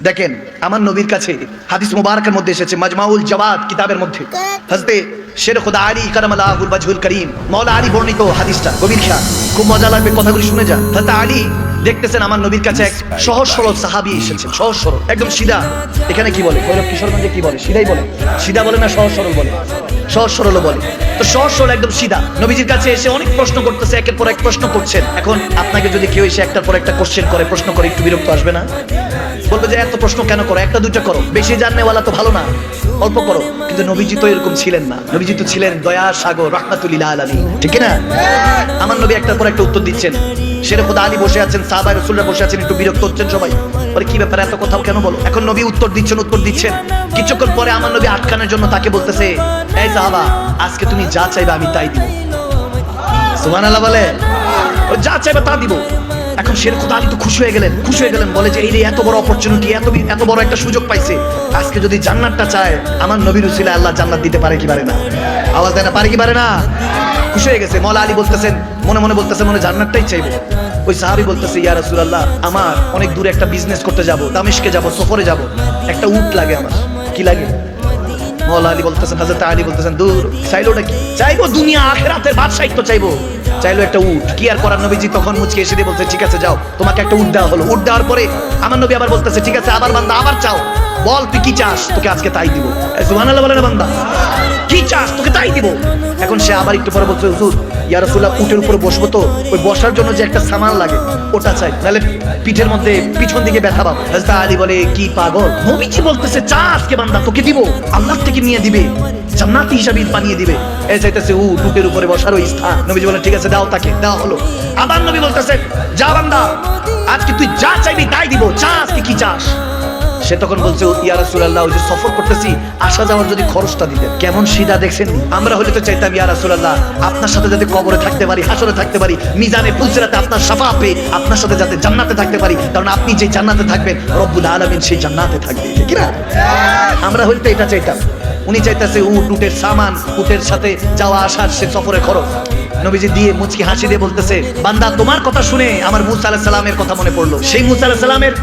দেখেন, আমার নবীর কাছে হাদিস মুবারকের মধ্যে এসেছে, মাজমাউল জওয়াদ কিতাবের মধ্যে। হজরতে শের খুদা আলী কারাম আল্লাহুল বাজহুল করিম মৌলা আলী বর্ণিত হাদিসটা, গভীর খেয়াল খুব মজা লাগবে কথাগুলি শুনে যান হজরত আলী দেখতেছেন আমার নবীর কাছে এক সহজ সরল সাহাবি এসেছেন, সহজ সরল, একদম সিধা। এখানে কি বলে? ভৈরব কিশোরগঞ্জে কি বলে? সিধাই বলে। সিধা বলে না সহজ সরল বলে? সহজ সরল বলে। তো সহজ সরল, একদম সিধা। নবীজির কাছে এসে অনেক প্রশ্ন করতেছে, একের পর এক প্রশ্ন করছেন। এখন আপনাকে যদি কেউ এসে একটার পর একটা কোশ্চেন করে, প্রশ্ন করে, একটু বিরক্ত আসবে না? বলবে যে, এত প্রশ্ন কেন করো? একটা দুইটা করো। বেশি জাননেওয়ালা তো ভালো না। অল্প করো। কিন্তু নবীজি তো এরকম ছিলেন না। নবীজি তো ছিলেন দয়া, সাগর, রহমাতুল্লিল আলমী ঠিক না? আমার নবী একটার পর একটা উত্তর দিচ্ছেন। সেরে খোদা আলী বসে আছেন সাহাবাই রসুলরা বসে আছেন, একটু বিরক্ত হচ্ছেন সবাই। বলে, কি ব্যাপার এত কথাও কেন বলো? এখন নবী উত্তর দিচ্ছেন উত্তর দিচ্ছেন। কিছুক্ষণ পরে আমার নবী আটকানোর জন্য তাকে বলতেছে, এই সাহাবা, আজকে তুমি যা চাইবে আমি তাই দিব। সুমান আল্লাহ বলে, যা চাইবে তা দিব। এখন শের খুদা আলী তো খুশি হয়ে গেলেন, খুশি হয়ে গেলেন। বলে যে, এই এত বড় অপরচুনিটি এত এত বড় একটা সুযোগ পাইছে। আজকে যদি জান্নাতটা চায়, আমার নবীর উসিলা আল্লাহ জান্নাত দিতে পারে কি পারে না? আওয়াজ দেয় না পারে কি পারে না? খুশি হয়ে গেছে। মলা আলী বলতেছেন, মনে মনে বলতেছে, মনে জান্নাতটাই চাইব। ওই সাহাবি বলতেছে, ইয়া রাসূলুল্লাহ, আমার অনেক দূরে একটা বিজনেস করতে যাব, দামেশকে যাব, সফরে যাব। একটা উট লাগে আমার। কি লাগে? মৌলা আলী বলতেছেন হাজরত আলী বলতেছেন, দূর চাইলো ওটা কি? চাইব দুনিয়া, আখেরাতের বাদশাহিত্য চাইব। চাইলো একটা উট। কি আর করার নবীজি তখন মুচকে এসে দিয়ে বলছে, ঠিক আছে, যাও। তোমাকে একটা উট দেওয়া হলো। উট দেওয়ার পরে আমার নবী আবার বলতেছে, ঠিক আছে, আবার বান্দা, আবার চাও। বল, তুই কি চাস? তোকে আজকে তাই দিব। সুবহানাল্লাহ বলে না বান্দা? কি চাস? তোকে তাই দিব। এখন সে আবার একটু পরে বলছে, হুজুর, ইয়া রাসূলুল্লাহ, উটের উপরে বসবো তো? ওই বসার জন্য যে একটা সামান লাগে, ওটা চাই। নাহলে পিঠের মধ্যে পিছন দিকে ব্যথা পাবো। হাজরত আলী বলে, কি পাগল? নবীজি বলতেছে, চা আজকে বান্দা, তোকে দিব। আল্লাহ থেকে নিয়ে দিবে। জান্নাতি হিসাবে বানিয়ে দিবে। উটের উপরে বসার ওই স্থান। নবীজি বলে ঠিক আছে, দাও তাকে হলো। আবার নবী বলতেছে, যা বান্দা, আজকে তুই যা চাইবি তাই দিব কি চাস? সে তখন বলছে, ইয়া রাসূলুল্লাহ যে সফর করতেছি, আসা যাওয়ার যদি খরচটা দিতেন, কেমন সিধা দেখছেন আমরা হলে তো চাইতাম, ইয়া রাসূলুল্লাহ, আপনার সাথে যাতে কবরে থাকতে পারি, হাসরে থাকতে পারি, মিজানে পুলসিরাতে আপনার সাফা পেয়ে আপনার সাথে যাতে জান্নাতে থাকতে পারি, কারণ আপনি যে জান্নাতে থাকবেন, রব্বুল আলামিন সেই জান্নাতে থাকবে। ঠিক না? আমরা হলে তো এটা চাইতাম। উনি চাইতেছে উট, উটের সামান, উটের সাথে যাওয়া আসার, সে সফরের খরচ নবীজি দিয়ে মুচকি হাসি দিয়ে বলতেছে, বান্দা, তোমার কথা শুনে আমার মুসা আলাহিস সালামের কথা মনে পড়ল। সেই মুসা আলাহিস সালামের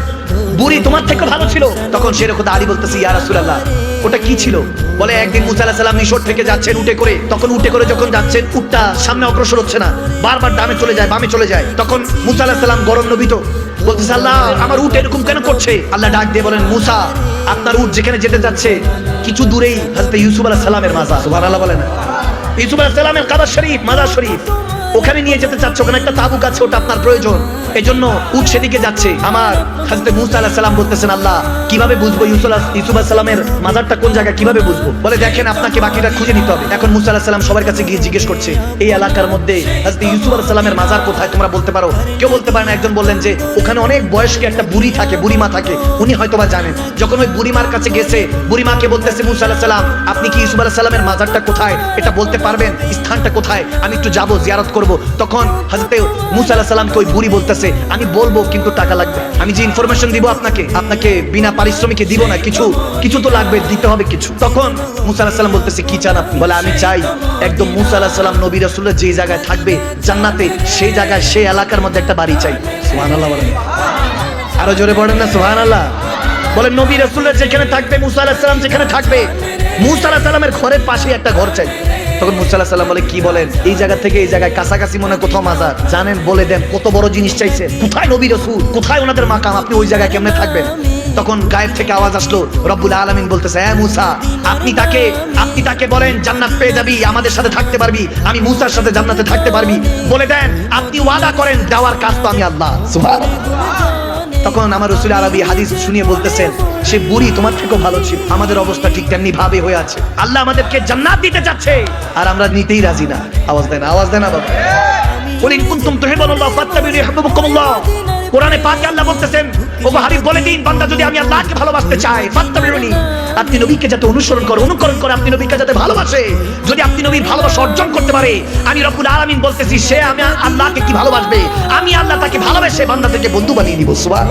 বুড়ি তোমার থেকে ভালো ছিল। তখন সেরকম আলী বলতেছি, ইয়া রাসূলুল্লাহ, ওটা কি ছিল? বলে, একদিন মুসা আলাহিস সালাম মিশর থেকে যাচ্ছেন উঠে করে। তখন উঠে করে যখন যাচ্ছেন, উটটা সামনে অগ্রসর হচ্ছে না। বারবার ডানে চলে যায়, বামে চলে যায়। তখন মুসা আলাহিস সালাম গরম নবী তো বলতেছে, আল্লাহ, আমার উঠ এরকম কেন করছে? আল্লাহ ডাক দিয়ে বলেন, মুসা, আপনার উট যেখানে যেতে যাচ্ছে, কিছু দূরেই হাজতে ইউসুফ আলাহ সালামের মাসা সুবাহ আল্লাহ বলেন ইউসুফ আলাহ সালামের কাদার শরীফ, মাজার শরীফ। ওখানে নিয়ে যেতে চাচ্ছে ওখানে একটা তাবুক আছে, ওটা আপনার প্রয়োজন। এই জন্য উট সেদিকে যাচ্ছে। আমার হাজরত মুসা আলাহ সালাম বলতেছেন, আল্লাহ, কীভাবে বুঝব ইউসুফ ইউসুফ সালামের মাজারটা কোন জায়গায় কীভাবে বুঝব? বলে, দেখেন, আপনাকে বাকিটা খুঁজে নিতে হবে। এখন মুসা আলাহ সালাম সবার কাছে গিয়ে জিজ্ঞেস করছে, এই এলাকার মধ্যে হাজরত ইউসুফ আলাহ সালামের মাজার কোথায়? তোমরা বলতে পারো? কেউ বলতে পারে না, একজন বললেন যে, ওখানে অনেক বয়স্ক একটা বুড়ি থাকে, বুড়িমা থাকে, উনি হয়তো বা জানেন। যখন ওই বুড়িমার কাছে গেছে, বুড়িমাকে বলতেছে, মুসা আলাহ সালাম, আপনি কি ইউসুফ আলাহ সালামের মাজারটা কোথায়? এটা বলতে পারবেন? স্থানটা কোথায়? আমি একটু যাব, জিয়ারত করব। তখন হাজরতে মুসা আলাহ সালামকে ওই বুড়ি বলতেছে, আমি বলব, কিন্তু টাকা লাগবে। আমি যে ইনফরমেশন দিব আপনাকে আপনাকে বিনা পারিশ্রমিকে দিব না, কিছু কিছু তো লাগবে, দিতে হবে কিছু। তখন মুসা আলাহ সালাম বলতেছে, কি চান আপনি? বলে, আমি চাই একদম মুসা আলাহ সালাম, নবী রাসূলের যে জায়গায় থাকবে, জান্নাতে, সেই জায়গায়, সেই এলাকার মধ্যে একটা বাড়ি চাই। সুবহানাল্লাহ বলেন। আরও জোরে পড়েন না, সুবহানাল্লাহ। বলে নবী রাসূলের যেখানে থাকবে, মুসা আলাইহিস সালাম যেখানে থাকবে মুসা আলাইহিস সালামের ঘরের পাশে একটা ঘর চাই। তখন মুসা আলাইহিস সালাম বলে, কি বলেন? এই জায়গা থেকে এই জায়গায় কাছাকাছি মনে কোথাও মাজার। জানেন, বলে দেন, কত বড় জিনিস চাইছে কোথায় নবী রাসূল? কোথায় ওনাদের মাকাম? আপনি ওই জায়গায় কেমনে থাকবেন? তখন গায়েব থেকে আওয়াজ আসলো, রব্বুল আলামিন বলতেছে হ্যাঁ মুসা, আপনি তাকে আপনি তাকে বলেন, জান্নাত পেয়ে যাবি, আমাদের সাথে থাকতে পারবি, আমি মুসার সাথে জান্নাতে থাকতে পারবি। বলে দেন, আপনি ওয়াদা করেন, দেওয়ার কাজ তো আমি আল্লাহ। তখন আমার রসুল আরবি হাদিস শুনিয়ে বলতেছেন, সে বুড়ি তোমার থেকেও ভালো ছিল। আমাদের অবস্থা ঠিক তেমনি ভাবে হয়ে আছে। আল্লাহ আমাদেরকে জান্নাত দিতে চাচ্ছে। আর আমরা নিতেই রাজি না। আওয়াজ দেন আওয়াজ দেন বাবা বলিন, কুনতুম তুহিবুল্লাহ ফাত্তাবিনি ইউহিব্বুকুমুল্লাহ। কোরআনে পাকে আল্লাহ বলতেছেন, ওগো হাবিব, বলে দিন, বান্দা যদি আমি আল্লাহকে ভালোবাসতে চাই ফাত্তাবিউনি আপনি নবীকে যাতে অনুসরণ করে, অনুকরণ করে আপনি নবীকে যাতে ভালোবাসে, যদি আপনি নবীর ভালোবাসা অর্জন করতে পারে, আমি রব্বুল আলামিন বলতেছি, সে আমি আল্লাহকে কি ভালোবাসবে? আমি আল্লাহ তাকে ভালোবেসে বান্দা থেকে বন্ধু বানিয়ে নিব সুবহান